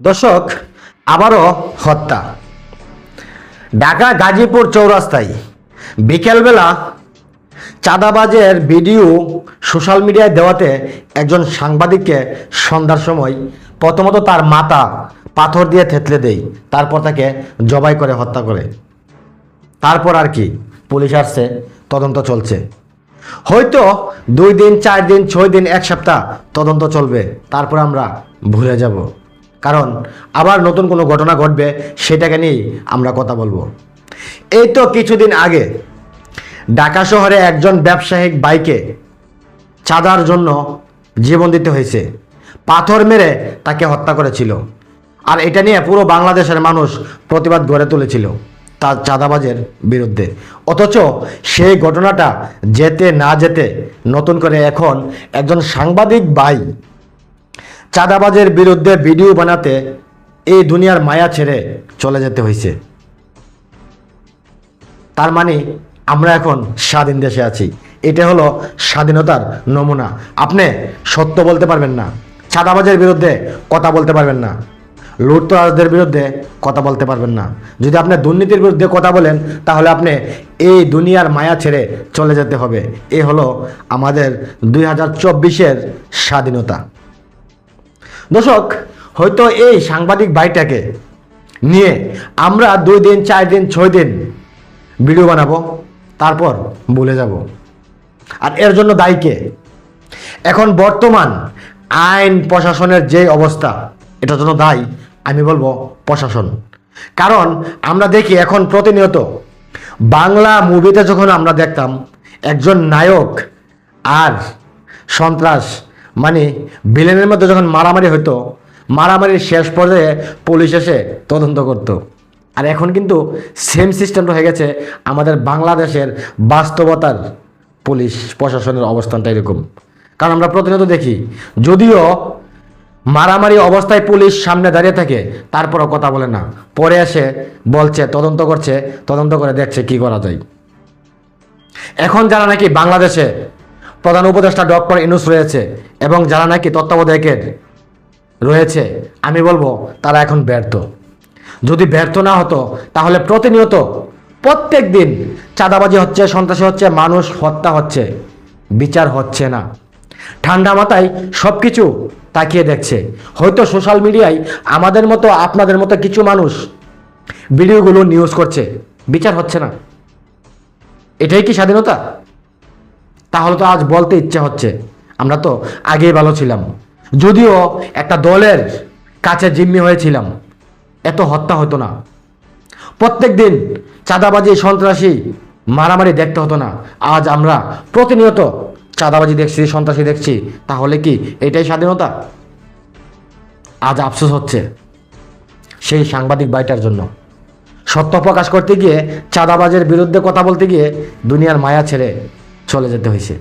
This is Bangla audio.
দর্শক, আবারও হত্যা। ঢাকা গাজীপুর চৌরাস্তায় বিকেলবেলা চাঁদাবাজের ভিডিও সোশ্যাল মিডিয়ায় দেওয়াতে একজন সাংবাদিককে সন্ধ্যার সময় প্রথমত তার মাথা পাথর দিয়ে থেতলে দেয়, তারপর তাকে জবাই করে হত্যা করে। তারপর আর কি, পুলিশ আসছে, তদন্ত চলছে। হয়তো দুই দিন, চার দিন, ছয় দিন, এক সপ্তাহ তদন্ত চলবে, তারপর আমরা ভুলে যাব। কারণ আবার নতুন কোনো ঘটনা ঘটবে, সেটাকে নিয়েই আমরা কথা বলব। এই তো কিছুদিন আগে ঢাকা শহরে একজন ব্যবসায়িক বাইকে চাঁদার জন্য জীবন দিতে হয়েছে। পাথর মেরে তাকে হত্যা করেছিল। আর এটা নিয়ে পুরো বাংলাদেশের মানুষ প্রতিবাদ গড়ে তুলেছিল তার চাঁদাবাজের বিরুদ্ধে। অথচ সেই ঘটনাটা যেতে না যেতে নতুন করে এখন একজন সাংবাদিক ভাই চাঁদাবাজের বিরুদ্ধে ভিডিও বানাতে এই দুনিয়ার মায়া ছেড়ে চলে যেতে হয়েছে। তার মানে আমরা এখন স্বাধীন দেশে আছি। এটা হলো স্বাধীনতার নমুনা। আপনি সত্য বলতে পারবেন না, চাঁদাবাজের বিরুদ্ধে কথা বলতে পারবেন না, লুটতরাজদের বিরুদ্ধে কথা বলতে পারবেন না। যদি আপনি দুর্নীতির বিরুদ্ধে কথা বলেন, তাহলে আপনি এই দুনিয়ার মায়া ছেড়ে চলে যেতে হবে। এ হলো আমাদের দুই হাজার চব্বিশের স্বাধীনতা। দর্শক, হয়তো এই সাংবাদিক ভাইটাকে নিয়ে আমরা দুই দিন, চার দিন, ছয় দিন ভিডিও বানাবো, তারপর ভুলে যাব। আর এর জন্য দায়ী কে? এখন বর্তমান আইন প্রশাসনের যে অবস্থা, এটার জন্য দায়ী, আমি বলব প্রশাসন। কারণ আমরা দেখি এখন প্রতিনিয়ত বাংলা মুভিতে যখন আমরা দেখতাম, একজন নায়ক আর সন্ত্রাস মানে ভিলেনের মধ্যে যখন মারামারি হতো মারামারির শেষ পর্যায়ে পুলিশ এসে তদন্ত করতো। আর এখন কিন্তু সেম সিস্টেমটা হয়ে গেছে, আমাদের বাংলাদেশের বাস্তবতার পুলিশ প্রশাসনের অবস্থানটা এরকম। কারণ আমরা প্রতিনিয়ত দেখি, যদিও মারামারি অবস্থায় পুলিশ সামনে দাঁড়িয়ে থাকে, তারপরও কথা বলে না। পরে এসে বলছে, তদন্ত করছে, তদন্ত করে দেখছে কি করা যায়। এখন যারা নাকি বাংলাদেশে প্রধান উপদেষ্টা ডক্টর ইনুস রয়েছে এবং যারা নাকি তত্ত্বাবধায়কের রয়েছে, আমি বলব তারা এখন ব্যর্থ। যদি ব্যর্থ না হতো, তাহলে প্রতিনিয়ত প্রত্যেক দিন চাঁদাবাজি হচ্ছে, সন্ত্রাসী হচ্ছে, মানুষ হত্যা হচ্ছে, বিচার হচ্ছে না। ঠান্ডা মাথায় সব কিছু তাকিয়ে দেখছে। হয়তো সোশ্যাল মিডিয়ায় আমাদের মতো, আপনাদের মতো কিছু মানুষ ভিডিওগুলো নিউজ করছে, বিচার হচ্ছে না। এটাই কি স্বাধীনতা? তাহলে তো আজ বলতে ইচ্ছা হচ্ছে। আমরা তো আগেই ভালো ছিলাম। যদিও একটা দলের কাছে জিম্মি হয়েছিলাম। এত হত্যা হতো না। প্রত্যেক দিন চাঁদাবাজি, সন্ত্রাসী মারামারি দেখতে হতো না। আজ আমরা প্রতিনিয়ত চাঁদাবাজি দেখছি, সন্ত্রাসী দেখছি। তাহলে কি এটাই স্বাধীনতা? আজ আফসোস হচ্ছে সেই সাংবাদিক বাইটার জন্য। সত্য প্রকাশ করতে গিয়ে, চাঁদাবাজের বিরুদ্ধে কথা বলতে গিয়ে দুনিয়ার মায়া ছেড়ে চলে যেতে হয়েছে।